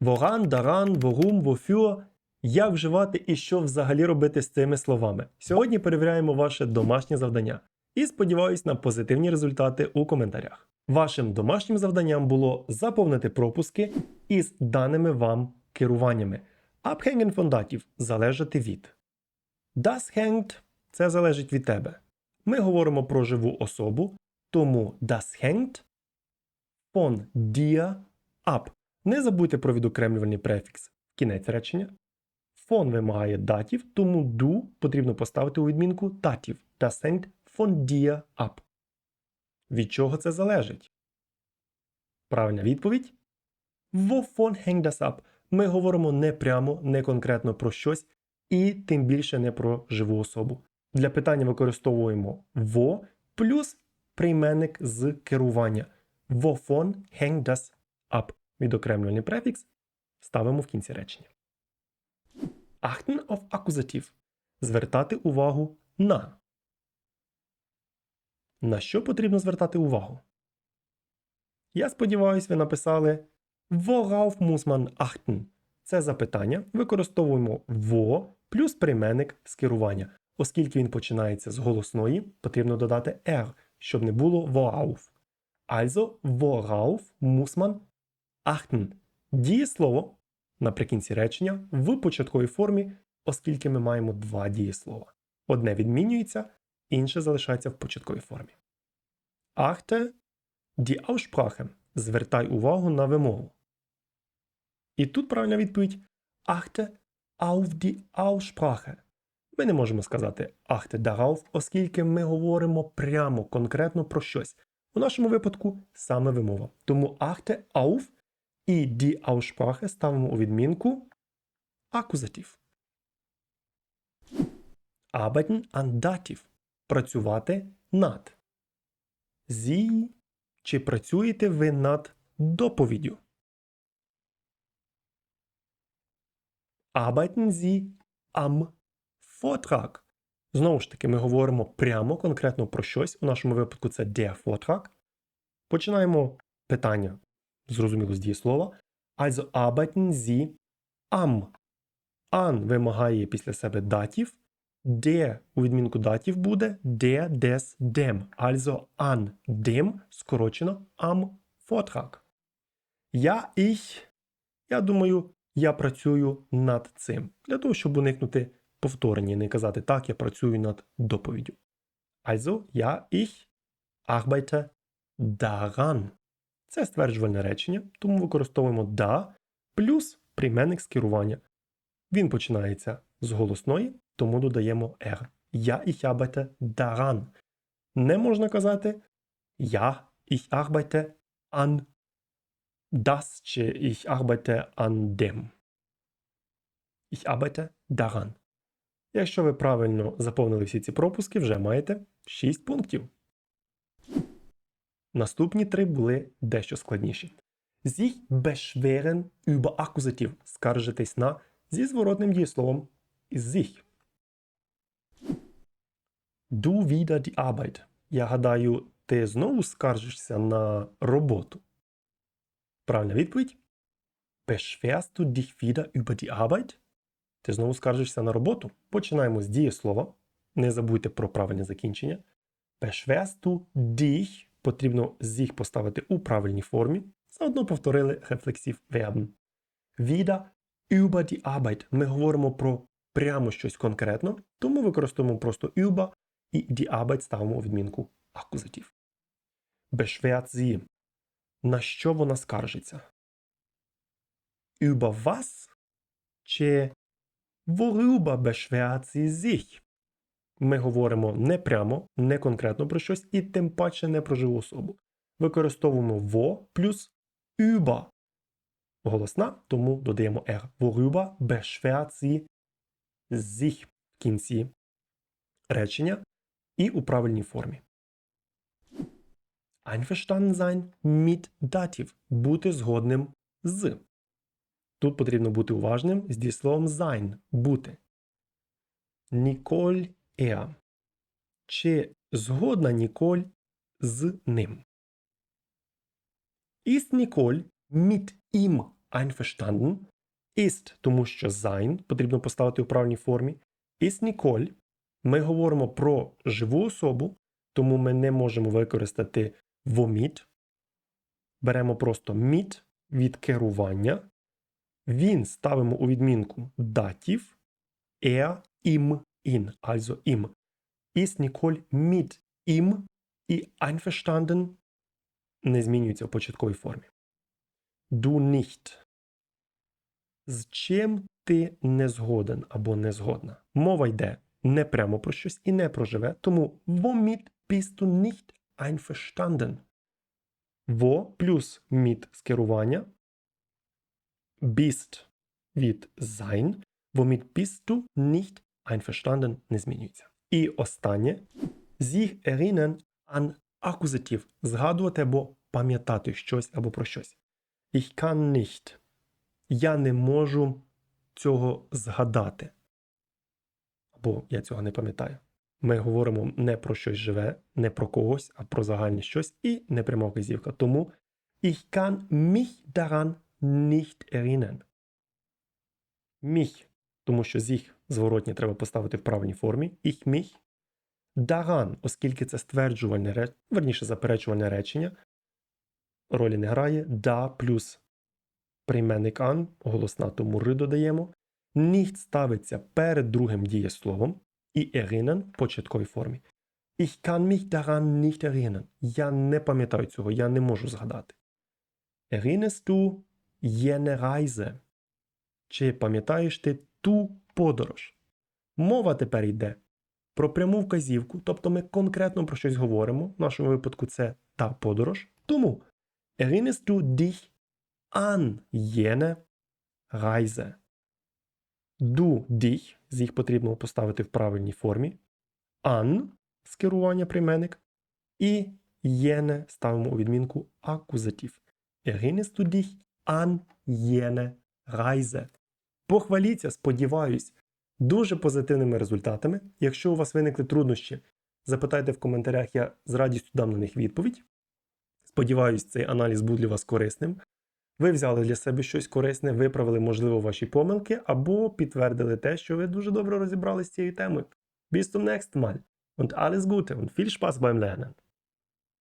Воран, даран, ворум, вофюр. Як вживати і що взагалі робити з цими словами? Сьогодні перевіряємо ваше домашнє завдання і сподіваюсь на позитивні результати у коментарях. Вашим домашнім завданням було заповнити пропуски із даними вам керуваннями. Abhängen von датів залежати від. Das hängt – це залежить від тебе. Ми говоримо про живу особу, тому das hängt von dir ab. Не забудьте про відокремлювальний префікс. Кінець речення. Фон вимагає датів, тому do потрібно поставити у відмінку датів. Das hängt von dir ab. Від чого це залежить? Правильна відповідь. Wovon hängt das ab? Ми говоримо не прямо, не конкретно про щось, і тим більше не про живу особу. Для питання використовуємо во плюс прийменник з керування. Wovon hängt das ab? Відокремлювальний префікс ставимо в кінці речення. Achten auf акузатив. Звертати увагу на. На що потрібно звертати увагу? Я сподіваюся, ви написали Worauf muss man achten? Це запитання. Використовуємо во плюс прийменник з керування. Оскільки він починається з голосної, потрібно додати R, щоб не було worauf. Also, worauf muss man achten? Дієслово наприкінці речення в початковій формі, оскільки ми маємо два дієслова. Одне відмінюється, інше залишається в початковій формі. Achte die Aussprache. Звертай увагу на вимогу. І тут правильна відповідь Achte auf die Aussprache. Ми не можемо сказати Achte darauf, оскільки ми говоримо прямо конкретно про щось. У нашому випадку саме вимова. Тому Achte auf і die Aussprache ставимо у відмінку акузатив. Arbeiten an Dativ. Працювати над. Sie. Чи працюєте ви над доповіддю? Arbeiten Sie am Vortrag. Знову ж таки, ми говоримо прямо конкретно про щось. У нашому випадку це der Vortrag. Починаємо питання зрозуміло з дієслова. Also arbeiten Sie am. An вимагає після себе датів. Der у відмінку датів буде der, des, dem. Also an dem скорочено am Vortrag. Я, ich. Я думаю, я працюю над цим. Для того, щоб уникнути повторення і не казати так, я працюю над доповіддю. Also, я, ich arbeite daran. Це стверджувальне речення, тому використовуємо да плюс прийменник з керування. Він починається з голосної, тому додаємо R. Я ich arbeite daran. Не можна казати я ich arbeite an das чи ich arbeite an dem. Ich arbeite daran. Якщо ви правильно заповнили всі ці пропуски, вже маєте 6 пунктів. Наступні три були дещо складніші. Sich beschweren über акузатив скаржитись на зі зворотним дієсловом sich. Du wieder die Arbeit. Я гадаю, ти знову скаржишся на роботу. Правильна відповідь. Beschwerst du dich wieder über die Arbeit? Ти знову скаржишся на роботу. Починаємо з дієслова. Не забудьте про правильне закінчення. Beschwerst du dich потрібно їх поставити у правильній формі. Заодно повторили рефлексів verben. Wieder über die Arbeit. Ми говоримо про прямо щось конкретно, тому використовуємо просто über і die Arbeit ставимо у відмінку акузатив. Beschwert sie. На що вона скаржиться? Über was? Чи worüber beschwert sie sich? Ми говоримо не прямо, не конкретно про щось і тим паче не про живу особу. Використовуємо во плюс über. Голосна, тому додаємо R. Worüber beschwert sie sich в кінці речення і у правильній формі. Einverstanden sein mit dativ. Бути згодним з. Тут потрібно бути уважним з дієсловом sein – бути. Ніколь er. Чи згодна Ніколь з ним? Ist Ніколь mit ihm einverstanden. Ist, тому що sein потрібно поставити у правильній формі. Ist Nicole. Ми говоримо про живу особу, тому ми не можемо використати воміт. Беремо просто міт від керування. Він ставимо у відмінку датів. Er, ihm, ihn, also ihm. Ist Nicole mit ihm і einverstanden не змінюється в початковій формі. Du nicht. З чим ти не згоден або не згодна? Мова йде не прямо про щось і не про живе, тому womit bist du nicht einverstanden? Во плюс mit з керування. Bist від sein. Womit bist du nicht einverstanden не змінюється. І останнє sich erinnern an акузатив згадувати або пам'ятати щось або про щось. Ich kann nicht. Я не можу цього згадати. Або я цього не пам'ятаю. Ми говоримо не про щось живе, не про когось, а про загальне щось і непряма вказівка. Тому ich kann mich daran nicht erinnern. Mich, тому що sich зворотні треба поставити в правильній формі. Mich Daran, оскільки це стверджувальне речення, верніше заперечувальне речення, ролі не грає. Да плюс прийменник ан, голосна тому ри додаємо. Nicht ставиться перед другим дієсловом і erinnern в початковій формі. Ich kann mich daran nicht erinnern. Я не пам'ятаю цього, я не можу згадати. Erinnerst du jene Reise? Чи пам'ятаєш ти ту подорож? Мова тепер йде про пряму вказівку, тобто ми конкретно про щось говоримо. В нашому випадку це та подорож. Тому erinnerst du dich an jene Reise? Du dich, з їх потрібно поставити в правильній формі. An з керування прийменник. І jene ставимо у відмінку акузатив. Erinnerst du dich an jene Reise? Похваліться, сподіваюсь, дуже позитивними результатами. Якщо у вас виникли труднощі, запитайте в коментарях, я з радістю дам на них відповідь. Сподіваюсь, цей аналіз був для вас корисним. Ви взяли для себе щось корисне, виправили, можливо, ваші помилки, або підтвердили те, що ви дуже добре розібралися з цією темою. Bis zum nächsten Mal und alles Gute und viel Spaß beim Lernen!